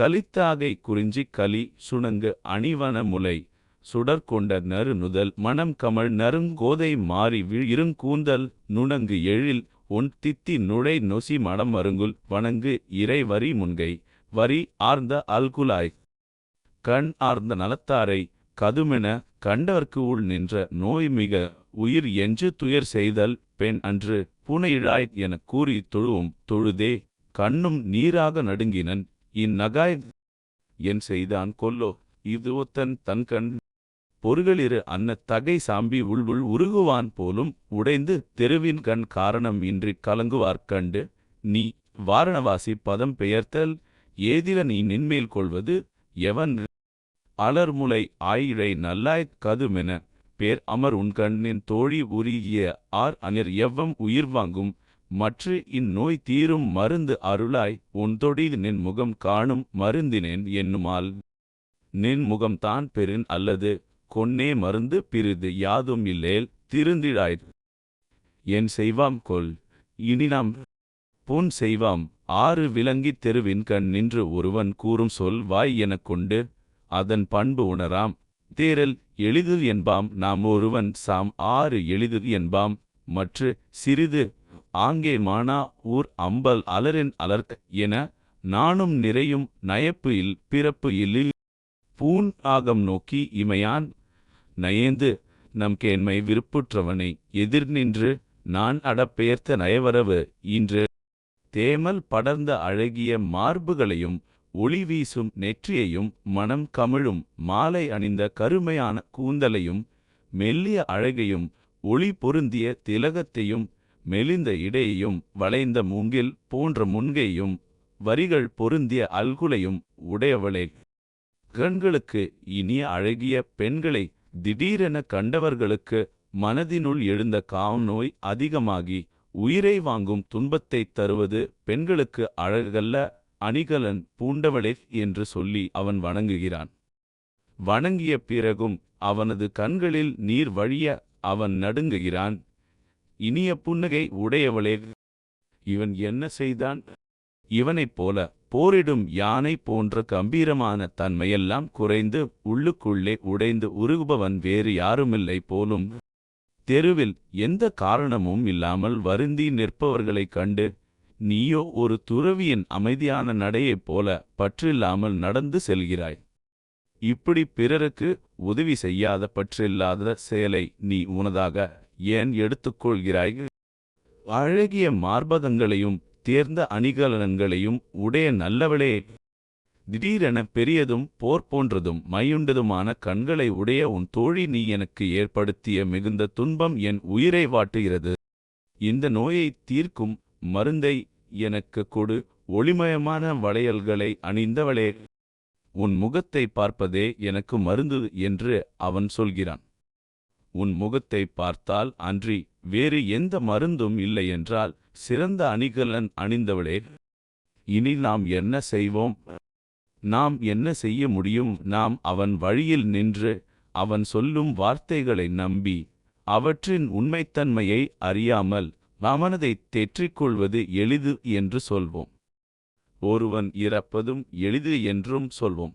கலித்தாகை குறிஞ்சி கலி சுணங்கு அணிவன முலை சுடர்கொண்ட நறு நுதல் மணம் கமழ் நறுங்கோதை மாறி விழ் இருங்கூந்தல் நுணங்கு எழில் ஒன் தித்தி நுழை நொசி மடம் மருங்குல் வணங்கு இறை வரி முன்கை வரி ஆர்ந்த அல்குலாய். கண் ஆர்ந்த நலத்தாரை கதுமென கண்டவர்க்கு உள் நின்ற நோய் மிக உயிர் என்று துயர் செய்தல் பெண் அன்று புனையிழாய் எனக் கூறி தொழுவும் தொழுதே கண்ணும் நீராக நடுங்கினன் இந்நகாய் என் செய்தான் கொல்லோ. இது ஒத்தன் தன்கண் பொருகளிரு அன்ன தகை சாம்பி உள் உள் உருகுவான் போலும் உடைந்து தெருவின் கண் காரணம் இன்றி கலங்குவார் கண்டு. நீ வாரணவாசி பதம் பெயர்த்தல் ஏதில நீ நின்மேல் கொள்வது எவன்? அலர்முலை ஆயிழை நல்லாய்க் கதுமென பேர் அமர் உன் கண்ணின் தோழி உருகிய ஆர் அனிர் எவ்வம் உயிர் வாங்கும் மற்று இந்நோய் தீரும் மருந்து அருளாய் உன்தொடி நின் முகம் காணும் மருந்தினேன் என்னுமால் நின் முகம்தான் பெறின் அல்லது கொன்னே மருந்து பிறிது யாதும் இல்லேல் திருந்திடாய். என் செய்வாம் கொல் இனி நாம் பொன் செய்வாம். ஆறு விளங்கித் தெருவின் கண் நின்று ஒருவன் கூறும் சொல் வாய் எனக் கொண்டு அதன் பண்பு உணராம். தேரல் எளிது என்பாம் நாம் ஒருவன் சாம். ஆறு எளிது என்பாம் மற்று சிறிது ஆங்கே மானா ஊர் அம்பல் அலரின் அலர்க் என நானும் நிறையும் நயப்பு இல் பிறப்பு இல்லில் பூன் ஆகம் நோக்கி இமையான். நயேந்து நம் கேண்மை விருப்புற்றவனை எதிர் நின்று நான் அடப்பெயர்த்த நயவரவு இன்று தேமல் படர்ந்த அழகிய மார்புகளையும் ஒளி வீசும் நெற்றியையும் மனம் கமிழும் மாலை அணிந்த கருமையான கூந்தலையும் மெல்லிய அழகையும் ஒளி பொருந்திய திலகத்தையும் மெலிந்த இடையையும் வளைந்த மூங்கில் போன்ற முன்கையும் வரிகள் பொருந்திய அல்குலையும் உடையவளே. கண்களுக்கு இனிய அழகிய பெண்களை திடீரென கண்டவர்களுக்கு மனதினுள் எழுந்த காம் நோய் அதிகமாகி உயிரை வாங்கும் துன்பத்தைத் தருவது பெண்களுக்கு அழகல்ல அணிகலன் பூண்டவளே என்று சொல்லி அவன் வணங்குகிறான். வணங்கிய பிறகும் அவனது கண்களில் நீர் வழிய அவன் நடுங்குகிறான். இனிய புன்னகை உடையவளே. இவன் என்ன செய்தான்? இவனைப் போல போரிடும் யானை போன்ற கம்பீரமான தன்மையெல்லாம் குறைந்து உள்ளுக்குள்ளே உடைந்து உருகுபவன் வேறு யாருமில்லை போலும். தெருவில் எந்த காரணமும் இல்லாமல் வருந்தி நிற்பவர்களைக் கண்டு நீயோ ஒரு துறவியின் அமைதியான நடையைப் போல பற்றில்லாமல் நடந்து செல்கிறாய். இப்படி பிறருக்கு உதவி செய்யாத பற்றில்லாத செயலை நீ உனதாக ஏன் எடுத்துக்கொள்கிறாய்? அழகிய மார்பகங்களையும் தேர்ந்த அணிகலன்களையும் உடைய நல்லவளே. திடீரென பெரியதும் போர் போன்றதும் மையுண்டதுமான கண்களை உடைய உன் தோழி நீ எனக்கு ஏற்படுத்திய மிகுந்த துன்பம் என் உயிரை வாட்டுகிறது. இந்த நோயை தீர்க்கும் மருந்தை எனக்கு கொடு. ஒளிமயமான வளையல்களை அணிந்தவளே. உன் முகத்தை பார்ப்பதே எனக்கு மருந்து என்று அவன் சொல்கிறான். உன் முகத்தை பார்த்தால் அன்றி வேறு எந்த மருந்தும் இல்லை என்றால் சிறந்த அணிகலன் அணிந்தவளே. இனி நாம் என்ன செய்வோம்? நாம் என்ன செய்ய முடியும்? நாம் அவன் வழியில் நின்று அவன் சொல்லும் வார்த்தைகளை நம்பி அவற்றின் உண்மைத்தன்மையை அறியாமல் மமனதைத் தேற்றிக்கொள்வது எளிது என்று சொல்வோம். ஒருவன் இறப்பதும் எளிது என்றும் சொல்வோம்.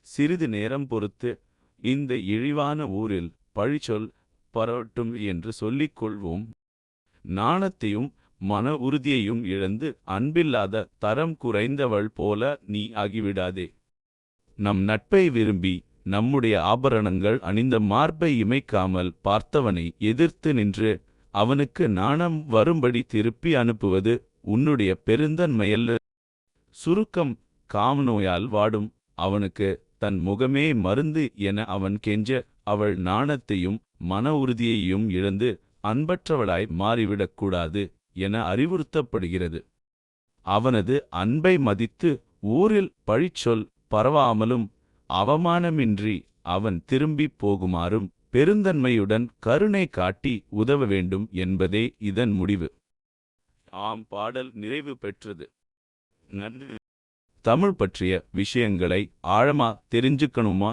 சிறிது நேரம் பொறுத்து இந்த இழிவான ஊரில் பழிச்சொல் பரவட்டும் என்று சொல்லிக் கொள்வோம். நாணத்தையும் மன உறுதியையும் இழந்து அன்பில்லாத தரம் குறைந்தவள் போல நீ ஆகிவிடாதே. நம் நட்பை விரும்பி நம்முடைய ஆபரணங்கள் அணிந்த மார்பை இமைக்காமல் பார்த்தவனை எதிர்த்து நின்று அவனுக்கு நாணம் வரும்படி திருப்பி அனுப்புவது உன்னுடைய பெருந்தன்மையல்ல. சுருக்கம் காமநோயால் வாடும். அவனுக்கு தன் முகமே மருந்து என அவன் கெஞ்ச அவள் நாணத்தையும் மன உறுதியையும் இழந்து அன்பற்றவளாய் மாறிவிடக்கூடாது என அறிவுறுத்தப்படுகிறது. அவனது அன்பை மதித்து ஊரில் பழிச்சொல் பரவாமலும் அவமானமின்றி அவன் திரும்பிப் போகுமாறும் பெருந்தன்மையுடன் கருணை காட்டி உதவ வேண்டும் என்பதே இதன் முடிவு. ஆம் பாடல் நிறைவு பெற்றது. நன்றி. தமிழ் பற்றிய விஷயங்களை ஆழமா தெரிஞ்சுக்கணுமா?